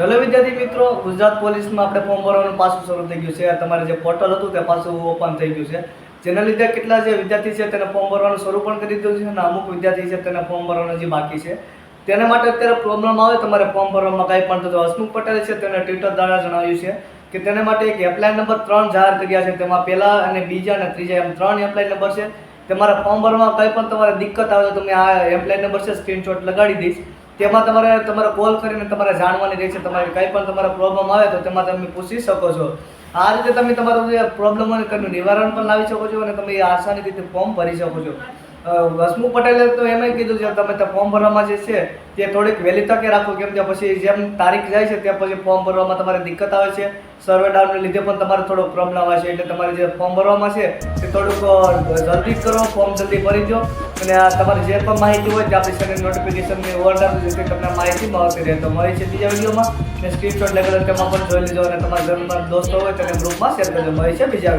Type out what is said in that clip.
Hello વિદ્યાર્થી મિત્રો, ગુજરાત પોલીસમાં આપણે ફોર્મ ભરવાનું પાછું શરૂ થઈ ગયું છે. તમારે જે પોર્ટલ હતું તે પાછું ઓપન થઈ ગયું છે. જેના લીધે કેટલા જે વિદ્યાર્થી છે તેને ફોર્મ ભરવાનું શરૂ પણ કરી દીધું છે અને અમુક વિદ્યાર્થી છે તેને ફોર્મ ભરવાનું જે બાકી છે. તેના માટે અત્યારે પ્રોબ્લેમ આવે, તમારે ફોર્મ ભરવામાં કાંઈ પણ તો હસમુખ પટેલ છે તેને ટ્વિટર દ્વારા જણાવ્યું છે કે તેને માટે એક એપ્લાય નંબર ત્રણ જાહેર કર્યા છે. તેમાં પહેલા અને બીજા અને ત્રીજા એમ ત્રણ એપ્લાય નંબર છે. તમારા ફોર્મ ભરવામાં કંઈ પણ તમારે દિક્કત આવે તો તમે આ હેલ્પલાઇન નંબર છે સ્ક્રીનશોટ લગાડી દઈશ. તેમાં તમારે તમારે કોલ કરીને તમારે જાણવાની રહે છે તમારે કંઈ પણ તમારા પ્રોબ્લેમ આવે તો તેમાં તમે પૂછી શકો છો. આ રીતે તમે તમારું જે પ્રોબ્લેમ નિવારણ પણ લાવી શકો છો અને તમે એ આસાની રીતે ફોર્મ ભરી શકો છો. હસમુખ પટેલે તો એમ કીધું છે, તમે ફોર્મ ભરવામાં જે છે, તે થોડીક વહેલી તકે રાખો, કેમ કે પછી જેમ તારીખ જાય છે, ત્યાં પછી ફોર્મ ભરવામાં તમારે દિક્કત આવે છે. સર્વે ડાઉનને લીધે પણ તમારે થોડો પ્રોબ્લેમ આવે છે, એટલે તમારે જે ફોર્મ ભરવામાં છે, તે થોડુંક જલ્દી કરો, ફોર્મ જલ્દી ભરી દો. અને આ તમારી જે પણ માહિતી હોય, તે આપણી ચેનલ નોટિફિકેશનની ઓર્ડર જે તમને માહિતી મળતી રહે. તો મળી છે બીજા વિડીયોમાં. ને સ્ક્રીનશોટ લગાડો તેમાં પણ જોઈ લીધો અને તમારા ઘરમાં દોસ્તો હોય, તેને ગ્રુપમાં શેર કરજો. મળી છે બીજા